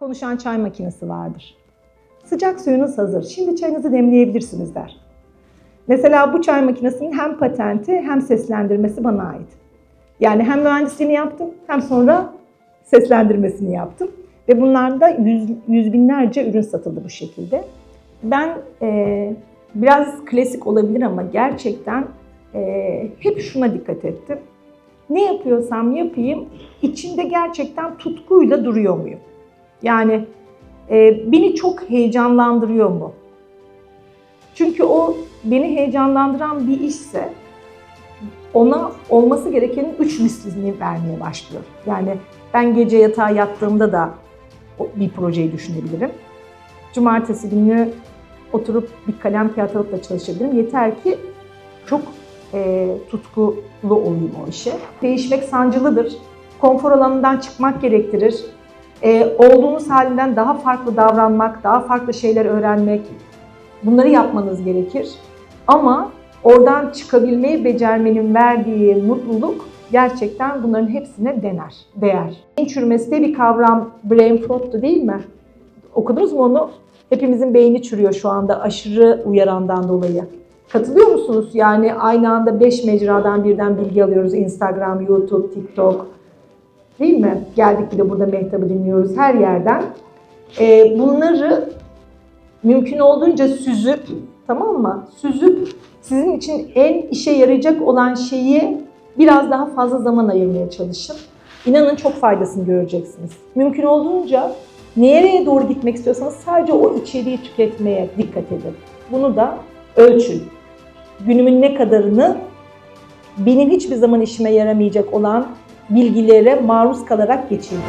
konuşan çay makinesi vardır. Sıcak suyunuz hazır. Şimdi çayınızı demleyebilirsiniz der. Mesela bu çay makinesinin hem patenti hem seslendirmesi bana ait. Yani hem mühendisliğini yaptım hem sonra seslendirmesini yaptım. Ve bunlarda yüz, yüz binlerce ürün satıldı bu şekilde. Ben e, biraz klasik olabilir ama gerçekten e, hep şuna dikkat ettim. Ne yapıyorsam yapayım içinde gerçekten tutkuyla duruyor muyum? Yani e, beni çok heyecanlandırıyor mu? Çünkü o beni heyecanlandıran bir işse ona olması gerekenin üç mislini vermeye başlıyor. Yani ben gece yatağa yattığımda da bir projeyi düşünebilirim. Cumartesi günü oturup bir kalem kağıt alıp da çalışabilirim. Yeter ki çok e, tutkulu olayım o işe. Değişmek sancılıdır. Konfor alanından çıkmak gerektirir. E, olduğunuz halinden daha farklı davranmak, daha farklı şeyler öğrenmek, bunları yapmanız gerekir. Ama oradan çıkabilmeyi becermenin verdiği mutluluk gerçekten bunların hepsine dener, değer. Beyin çürümesi diye bir kavram brain frot'tu değil mi? Okudunuz mu onu? Hepimizin beyni çürüyor şu anda aşırı uyarandan dolayı. Katılıyor musunuz? Yani aynı anda 5 mecradan birden bilgi alıyoruz. Instagram, YouTube, TikTok. Değil mi? Geldik bir de burada Mehtap'ı dinliyoruz her yerden. Ee, bunları mümkün olduğunca süzüp, tamam mı? Süzüp sizin için en işe yarayacak olan şeyi biraz daha fazla zaman ayırmaya çalışın. İnanın çok faydasını göreceksiniz. Mümkün olduğunca nereye doğru gitmek istiyorsanız sadece o içeriği tüketmeye dikkat edin. Bunu da ölçün. Günümün ne kadarını benim hiçbir zaman işime yaramayacak olan bilgilere maruz kalarak geçirdi.